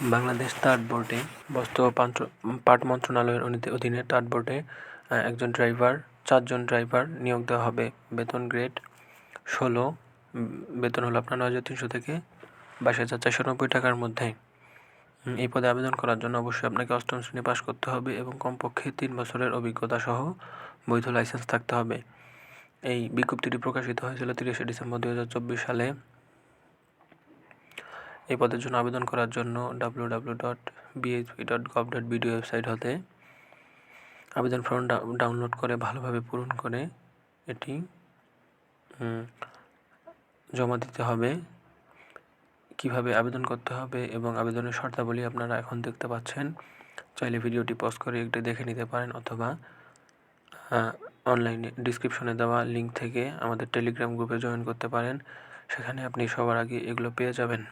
বাংলাদেশ তাঁত বোর্ডে বস্ত্র পাট মন্ত্রণালয়ের অধীনে তাঁত বোর্ডে একজন ড্রাইভার, চারজন ড্রাইভার নিয়োগ দেওয়া হবে। বেতন গ্রেড ষোলো বেতন হলো আপনার নয় হাজার তিনশো থেকে বাইশ হাজার চারশো নব্বই টাকার মধ্যে। এই পদে আবেদন করার জন্য অবশ্যই আপনাকে অষ্টম শ্রেণি পাশ করতে হবে এবং কমপক্ষে তিন বছরের অভিজ্ঞতা সহ বৈধ লাইসেন্স থাকতে হবে। এই বিজ্ঞপ্তিটি প্রকাশিত হয়েছিল তিরিশে ডিসেম্বর দু হাজার চব্বিশ সালে। এই পদের জন্য আবেদন করার জন্য W W dot BHP dot gov dot BD website হতে আবেদন ফর্ম ডাউনলোড করে ভালোভাবে পূরণ করে এটি জমা দিতে হবে। কীভাবে আবেদন করতে হবে এবং আবেদনের শর্তাবলী আপনারা এখন দেখতে পাচ্ছেন। চাইলে ভিডিওটি পজ করে একটু দেখে নিতে পারেন অথবা অনলাইনে ডিসক্রিপশনে দেওয়া লিঙ্ক থেকে আমাদের টেলিগ্রাম গ্রুপে জয়েন করতে পারেন। সেখানে আপনি সবার আগে এগুলো পেয়ে যাবেন।